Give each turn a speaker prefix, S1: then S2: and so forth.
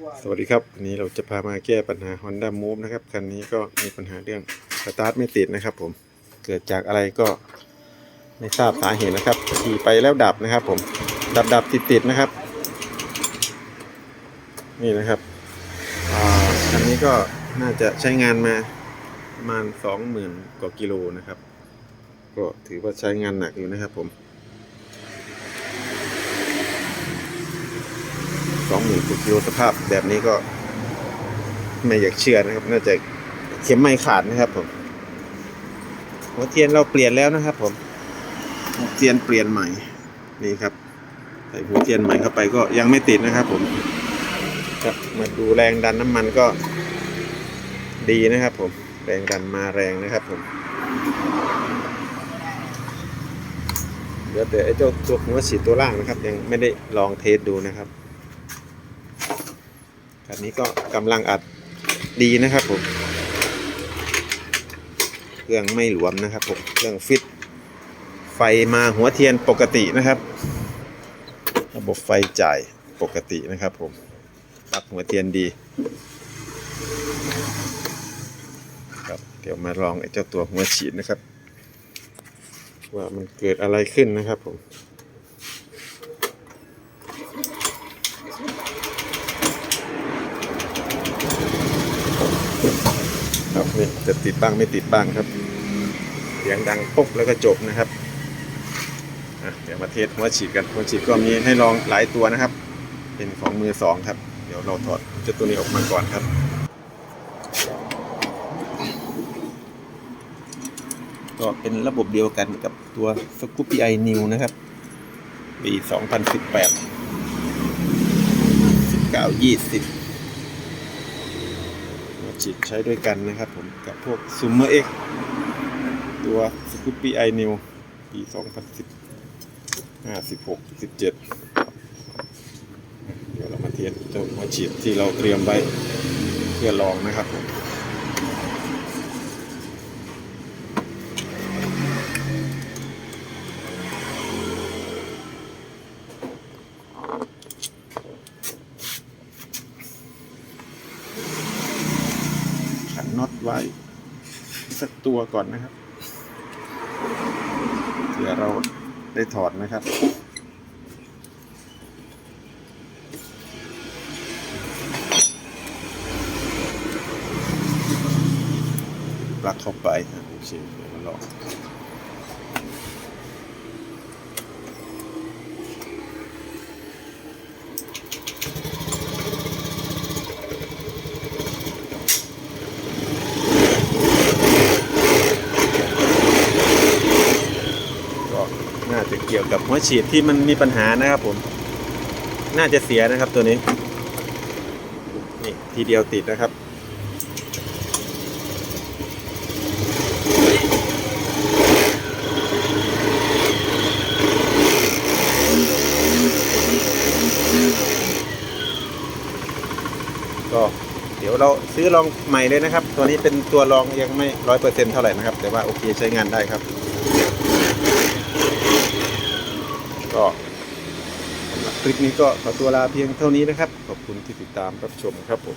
S1: สวัสดีครับวันนี้เราจะพามาแก้ปัญหา Honda Move นะครับ คันนี้ก็มีปัญหาเรื่องสตาร์ทไม่ติดนะครับผม เกิดจากอะไรก็ไม่ทราบสาเหตุนะครับ ขี่ไปแล้วดับนะครับผม ดับดับติดติดนะครับ นี่นะครับ คันนี้ก็น่าจะใช้งานมาประมาณสองหมื่นกว่ากิโลนะครับ ก็ถือว่าใช้งานหนักอยู่นะครับผม สองหมื่นกิโลสภาพแบบนี้ก็ไม่อยากเชื่อนะครับ น่าจะเข็มไม่ขาดนะครับผมหัวเทียนเราเปลี่ยนแล้วนะครับ ผมหัวเทียนเปลี่ยนใหม่นี่ครับใส่หัวเทียนใหม่เข้าไปก็ยังไม่ติดนะครับ ผมครับมาดูแรงดันน้ำมันก็ ดีนะครับ ผมแรงดันมาแรงนะครับ ผมเดี๋ยวแต่ไอ้เจ้าตัวหัวฉีดตัวล่างนะครับ ยังไม่ได้ลองเทสดูนะครับ คันนี้ก็กำลังอัดดีนะครับผม เครื่องไม่หลวมนะครับผม เครื่องฟิต ไฟมาหัวเทียนปกตินะครับ ระบบไฟจ่ายปกตินะครับผมปรับหัวเทียนดีครับเดี๋ยวมาลองไอ้เจ้าตัวหัวฉีดนะครับ ว่ามันเกิดอะไรขึ้นนะครับผม ครับ นี่จะติดบ้างไม่ติดบ้างครับเสียงดังปุ๊บแล้วก็จบนะครับเดี๋ยวมาเทสหัวฉีดกันหัวฉีดก็มีให้ลองหลายตัวนะครับ เป็นของมือสองครับ เดี๋ยวเราถอดเจ้าตัวนี้ออกมาก่อนครับก็เป็นระบบเดียวกันกับตัว Scoopy i New นะครับ ปี 2018 19 20 จิใช้ด้วยกันนะครับผมกับพวก Summer X ตัว Scoopy i New ปี2010 56 17 เดี๋ยวเรามาเทียนเจ้าหัวฉีดที่เราเตรียมไว้เพื่อลองนะครับผม น็อตไว้ สักตัวก่อนนะครับเผื่อเราได้ถอดนะครับปลักเข้าไปอะโอเคเดี๋ยวมาลองก็น่าจะ เกี่ยวกับหัวฉีดที่มันมีปัญหานะครับผม น่าจะเสียนะครับตัวนี้ นี่ทีเดียวติดนะครับก็เดี๋ยวเราซื้อลองใหม่เลยนะครับ ตัวนี้เป็นตัวลองยังไม่ร้อยเปอร์เซ็นต์เท่าไหร่นะครับ แต่ว่าโอเคใช้งานได้ครับ ก็สำหรับคลิปนี้ก็ขอตัวลาเพียงเท่านี้นะครับ ขอบคุณที่ติดตามรับชมครับผม